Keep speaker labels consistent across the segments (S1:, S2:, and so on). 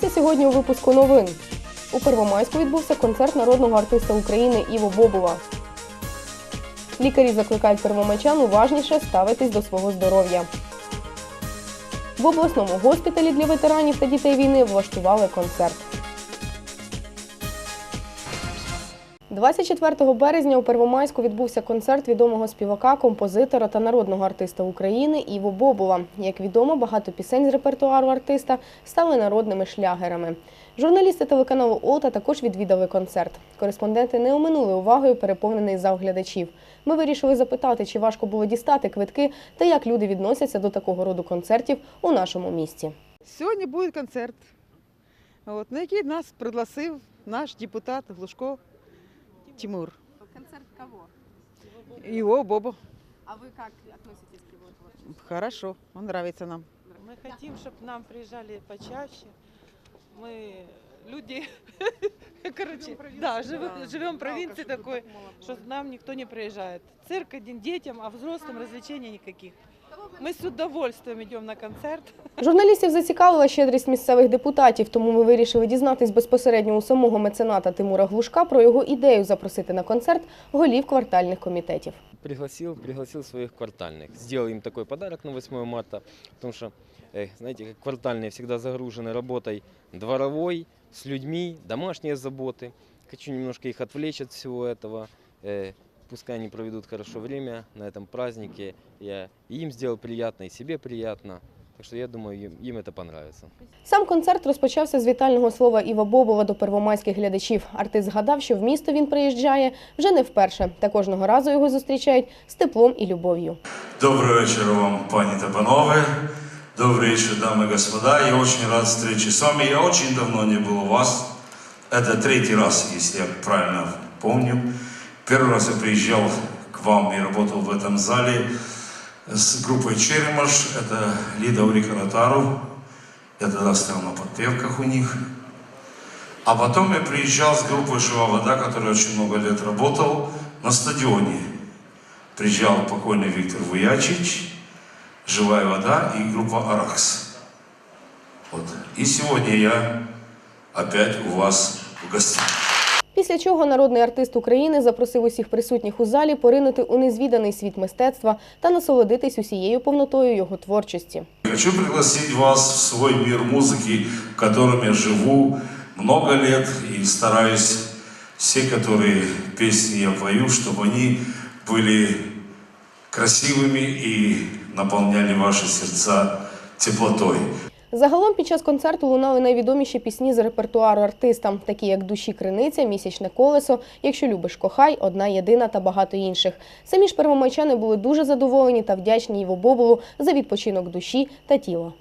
S1: Дивіться сьогодні у випуску новин. У Первомайську відбувся концерт народного артиста України Іво Бобова. Лікарі закликають первомайчан уважніше ставитись до свого здоров'я. В обласному госпіталі для ветеранів та дітей війни влаштували концерт. 24 березня у Первомайську відбувся концерт відомого співака, композитора та народного артиста України Іво Бобова. Як відомо, багато пісень з репертуару артиста стали народними шлягерами. Журналісти телеканалу Олта також відвідали концерт. Кореспонденти не оминули увагою переповнений зал глядачів. Ми вирішили запитати, чи важко було дістати квитки та як люди відносяться до такого роду концертів у нашому місті.
S2: Сьогодні буде концерт, на який нас пригласив наш депутат Глушко Тимур.
S1: Концерт кого?
S2: Його Бобо.
S1: А ви як відноситесь к його творчості?
S2: Хорошо, он нравится нам.
S3: Мы хотим, чтобы нам приезжали почаще. Мы люди, короче, да, живем, живем в провинции такой, что нам никто не приезжает. Цирк один детям, а взрослым развлечений никаких. Мы с удовольствием идем на концерт.
S1: Журналістів зацікавила щедрість місцевих депутатів, тому ми вирішили дізнатись безпосередньо у самого мецената Тимура Глушка про його ідею запросити на концерт голів квартальних комітетів.
S4: пригласил, пригласил своих квартальных. Сделал им такой подарок на 8 марта, потому что, э, знаете, как квартальные всегда загружены работой дворовой, с людьми, домашние заботы. Хочу немножко их отвлечь от всего этого. э, Пускай они проведут хорошо время на этом празднике. Я и им сделал приятно, и себе приятно. Так что я думаю, им, им это понравится.
S1: Сам концерт розпочався з вітального слова Іва Бобова до первомайських глядачів. Артист згадав, що в місто він приїжджає вже не вперше, та кожного разу його зустрічають з теплом і любов'ю.
S5: Добрый вечер вам, пани та панове. Добрый вечер, дамы и господа. Я очень рад встрече с вами. Я очень давно не был у вас. Это третий раз, если я правильно помню. Первый раз я приезжал к вам и работал в этом зале с группой Черемаш. Это Лида Урика Ротару. Я тогда стоял на подпевках у них. А потом я приезжал с группой «Жива вода», которая очень много лет работал на стадионе. Приезжал покойный Виктор Вуячич, «Живая вода» и группа «Аракс». Вот. И сегодня я опять у вас в гостях.
S1: Після чого народний артист України запросив усіх присутніх у залі поринути у незвіданий світ мистецтва та насолодитись усією повнотою його творчості.
S5: Хочу пригласить вас в свой мир музыки, в котором я живу много лет и стараюсь все, которые песни я пою, чтобы они были красивыми и наполняли ваши сердца теплотой.
S1: Загалом під час концерту лунали найвідоміші пісні з репертуару артиста, такі як Душі Криниця, Місячне колесо, Якщо любиш, кохай, Одна єдина та багато інших. Самі ж первомайчани були дуже задоволені та вдячні Іво Бобулу за відпочинок душі та тіла.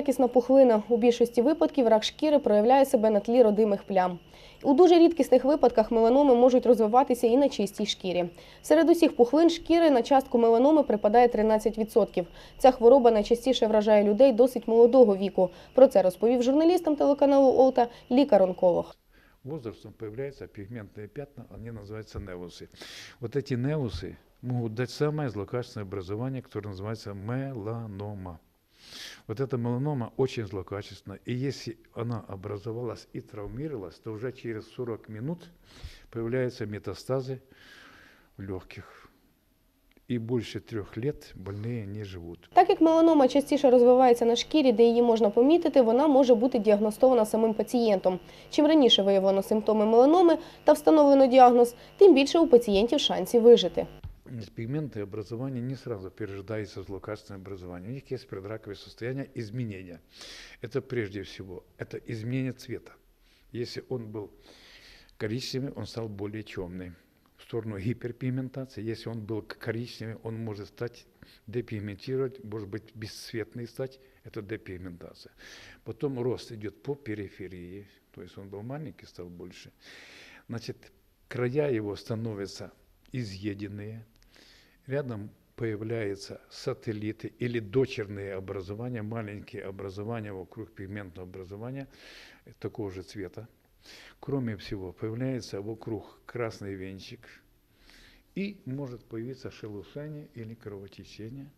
S1: злоякісна пухлина. У більшості випадків рак шкіри проявляє себе на тлі родимих плям. У дуже рідкісних випадках меланоми можуть розвиватися і на чистій шкірі. Серед усіх пухлин шкіри на частку меланоми припадає 13%. Ця хвороба найчастіше вражає людей досить молодого віку. Про це розповів журналістам телеканалу Олта лікар-онколог.
S6: возрастом появляются пигментные пятна, они называются неусы. Вот эти неусы могут дать самое злокачественное образование, которое называется меланома. Вот эта меланома очень злокачественна, и если она образовалась и травмировалась, то уже через 40 минут появляются метастазы в легких. И больше трех лет больные не живут.
S1: Так як меланома частіше розвивається на шкірі, де її можна помітити, вона може бути діагностована самим пацієнтом. Чим раніше виявлено симптоми меланоми та встановлено діагноз, тим більше у пацієнтів шансів вижити.
S6: Пигменты образования не сразу перерождаются в злокачественное образование. У них есть предраковое состояние изменения. Это прежде всего, это изменение цвета. Если он был коричневый, он стал более темный. В сторону гиперпигментации, если он был коричневый, он может стать депигментировать, может быть, бесцветный стать, это депигментация. Потом рост идет по периферии, то есть он был маленький, стал больше. Значит, края его становятся изъеденные, рядом появляются сателлиты или дочерные образования, маленькие образования вокруг пигментного образования такого же цвета. Кроме всего, появляется вокруг красный венчик, и может появиться шелушение или кровотечение.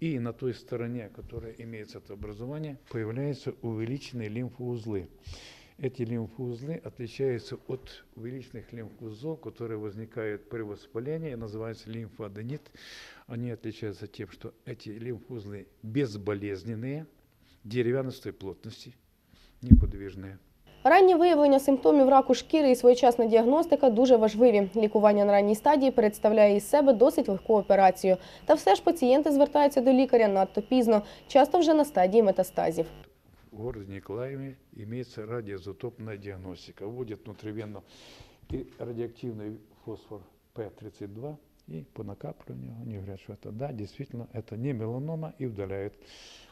S6: И на той стороне, которая имеется это образование, появляются увеличенные лимфоузлы. Эти лимфоузлы отличаются от увеличенных лимфоузлов, которые возникают при воспалении, и называются лимфоаденит. Они отличаются тем, что эти лимфоузлы безболезненные, деревянистой плотности, неподвижные.
S1: Раннє виявлення симптомів раку шкіри і своєчасна діагностика дуже важливі. Лікування на ранній стадії представляє із себе досить легку операцію. Та все ж пацієнти звертаються до лікаря надто пізно, часто вже на стадії метастазів.
S6: В городе Николаеве имеется радиоизотопная диагностика. Вводят внутривенно и радиоактивный фосфор П-32, и по накапливанию они говорят, что это да, действительно, это не меланома, и удаляют.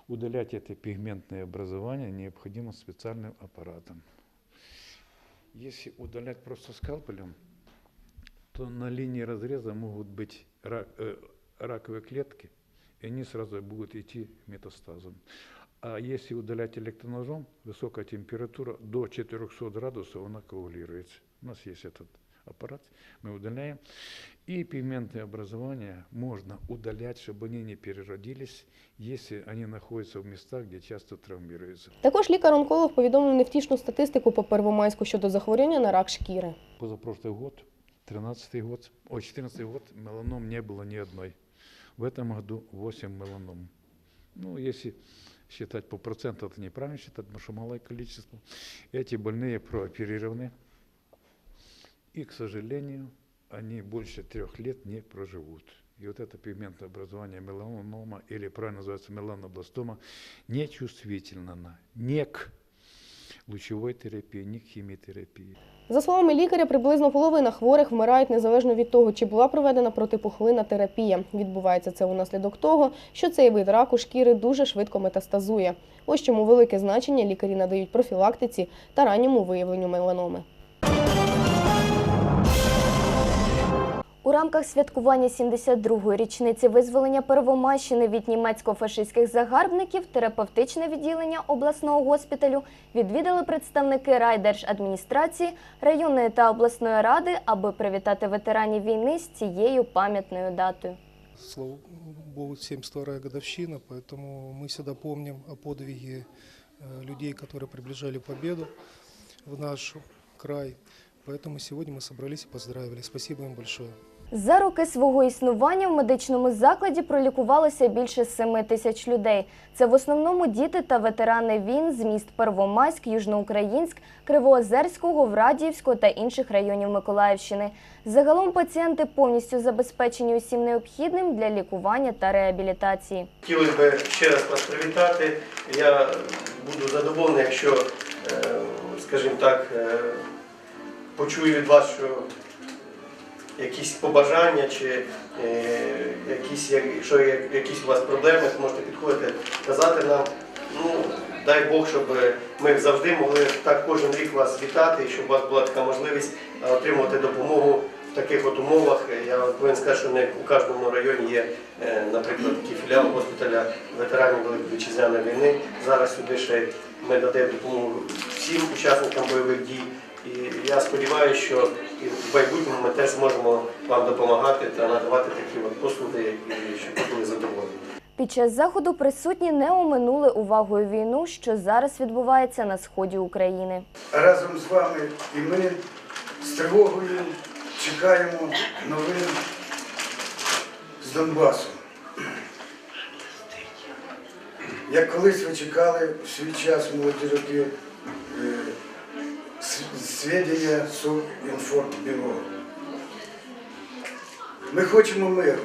S6: Удалять это пигментное образование необходимо специальным аппаратом. Если удалять просто скальпелем, то на линии разреза могут быть ра- э, раковые клетки, и они сразу будут идти метастазом. А если удалять электроножом, высокая температура до 400 градусов, она коагулируется. У нас есть этот аппарат, мы удаляем. И пигментные образования можно удалять, чтобы они не переродились, если они находятся в местах, где часто травмируются.
S1: Також лікар-онколог повідомив невтішну статистику по Первомайську щодо захворювання на рак шкіри.
S6: Позапрошлый год, 13 год, ой, 14 год, меланом не было ни одной. В этом году 8 меланом. Ну, если считать по проценту, это неправильно считать, потому что малое количество. Эти больные прооперированы. И, к сожалению, они больше трех лет не проживут. И вот это пигментное образование меланома, или правильно называется меланобластома, не чувствительно на ни к лучевой терапії, ні к.
S1: За словами лікаря, приблизно половина хворих вмирають незалежно від того, чи була проведена протипухлина терапія. Відбувається це унаслідок того, що цей вид раку шкіри дуже швидко метастазує. Ось чому велике значення лікарі надають профілактиці та ранньому виявленню меланоми.
S7: У рамках святкування 72-ї річниці визволення Первомайщини від німецько-фашистських загарбників терапевтичне відділення обласного госпіталю відвідали представники райдержадміністрації, районної та обласної ради, аби привітати ветеранів війни з цією пам'ятною датою.
S8: Слава Богу, 72-я годовщина, поэтому мы всегда помним о подвиге э, людей, которые приближали победу в наш край. Поэтому сегодня мы собрались и поздравили. Спасибо им большое.
S7: За роки свого існування в медичному закладі пролікувалося більше 7 тисяч людей. Це в основному діти та ветерани війн з міст Первомайськ, Южноукраїнськ, Кривоозерського, Врадіївського та інших районів Миколаївщини. Загалом пацієнти повністю забезпечені усім необхідним для лікування та реабілітації.
S9: Хотілося б ще раз вас привітати. Я буду задоволений, якщо, е, скажімо так, е, почую від вас, що якісь побажання чи е, якісь, якщо є якісь у вас проблеми, то можете підходити, казати нам. Ну, дай Бог, щоб ми завжди могли так кожен рік вас вітати, щоб у вас була така можливість е, отримувати допомогу в таких от умовах. Я повинен сказати, що не у кожному районі є, е, наприклад, такий філіал госпіталя ветеранів Великої Вітчизняної війни. Зараз сюди ще ми надаємо допомогу всім учасникам бойових дій. І я сподіваюся, що і в майбутньому ми теж зможемо вам допомагати та надавати такі от послуги, щоб ви були задоволені.
S7: Під час заходу присутні не оминули увагою війну, що зараз відбувається на сході України.
S10: разом з вами і ми з тривогою чекаємо новин з Донбасу. Як колись ви чекали в свій час молоді роки с- сведення Ми хочемо миру.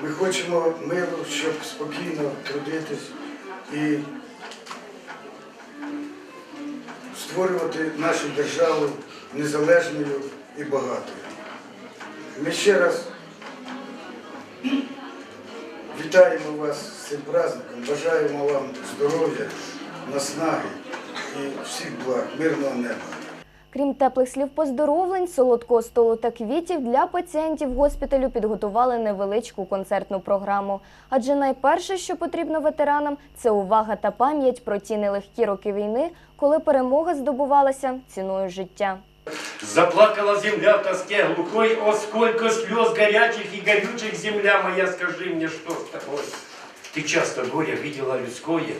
S10: Ми хочемо миру, щоб спокійно трудитись і створювати нашу державу незалежною і багатою. Ми ще раз Вітаємо вас з цим праздником, бажаємо вам здоров'я, наснаги і всіх благ, мирного неба.
S7: Крім теплих слів поздоровлень, солодкого столу та квітів для пацієнтів госпіталю підготували невеличку концертну програму. Адже найперше, що потрібно ветеранам, це увага та пам'ять про ті нелегкі роки війни, коли перемога здобувалася ціною життя.
S11: Заплакала земля в тоске глухой, О, сколько слез горячих и горючих, земля моя, скажи мне, что с тобой? Ты часто горе видела людское,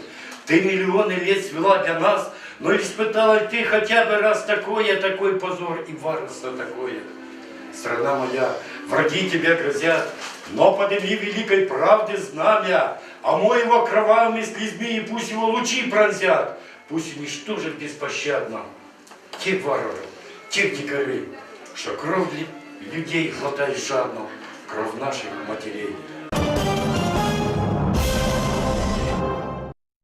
S11: Ты миллионы лет свела для нас, Но испытала ли ты хотя бы раз такое, Такой позор и варварство такое? Страна моя, враги тебе грозят, Но подними великой правды знамя, Омой его кровавыми слезьми, И пусть его лучи пронзят, Пусть уничтожит беспощадно тех варваров, тех дикарей, что кровь людей глотает жадно, кровь наших матерей.